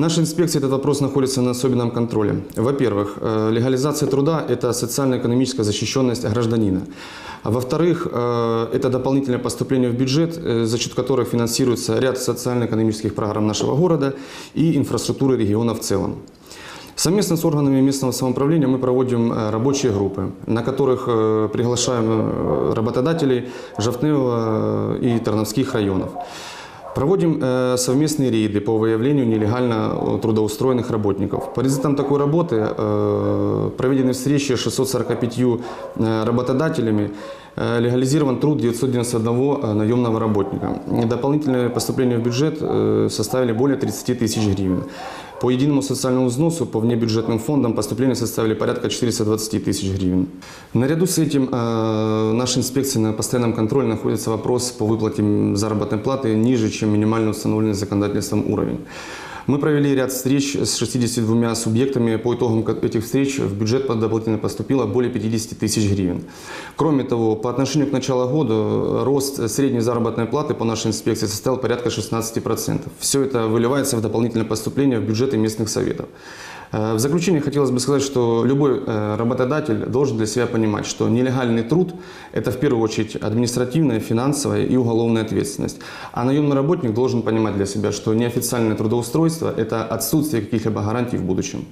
Наша инспекция этот вопрос находится на особенном контроле. Во-первых, э, легализация труда – это социально-экономическая защищенность гражданина. А во-вторых, э, это дополнительное поступление в бюджет, э, за счет которых финансируется ряд социально-экономических программ нашего города и инфраструктуры региона в целом. Совместно с органами местного самоуправления мы проводим рабочие группы, на которых приглашаем работодателей Жовтневого э, и Тарновских районов. Проводим э, совместные рейды по выявлению нелегально трудоустроенных работников. По результатам такой работы э, проведены встречи с 645 э, работодателями, э, легализирован труд 991 э, наемного работника. Дополнительные поступления в бюджет э, составили более 30 тысяч гривен. По единому социальному взносу по внебюджетным фондам поступления составили порядка 420 тысяч гривен. Наряду с этим э, нашей инспекции на постоянном контроле находится вопрос по выплате заработной платы ниже, чем минимально установленный законодательством уровень. Мы провели ряд встреч с 62 субъектами. По итогам этих встреч в бюджет дополнительно поступило более 50 тысяч гривен. Кроме того, по отношению к началу года э, рост средней заработной платы по нашей инспекции составил порядка 16%. Все это выливается в дополнительное поступление в бюджеты местных советов. Э, В заключение хотелось бы сказать, что любой э, работодатель должен для себя понимать, что нелегальный труд – это в первую очередь административная, финансовая и уголовная ответственность. А наемный работник должен понимать для себя, что неофициальное трудоустройство – это отсутствие каких-либо гарантий в будущем.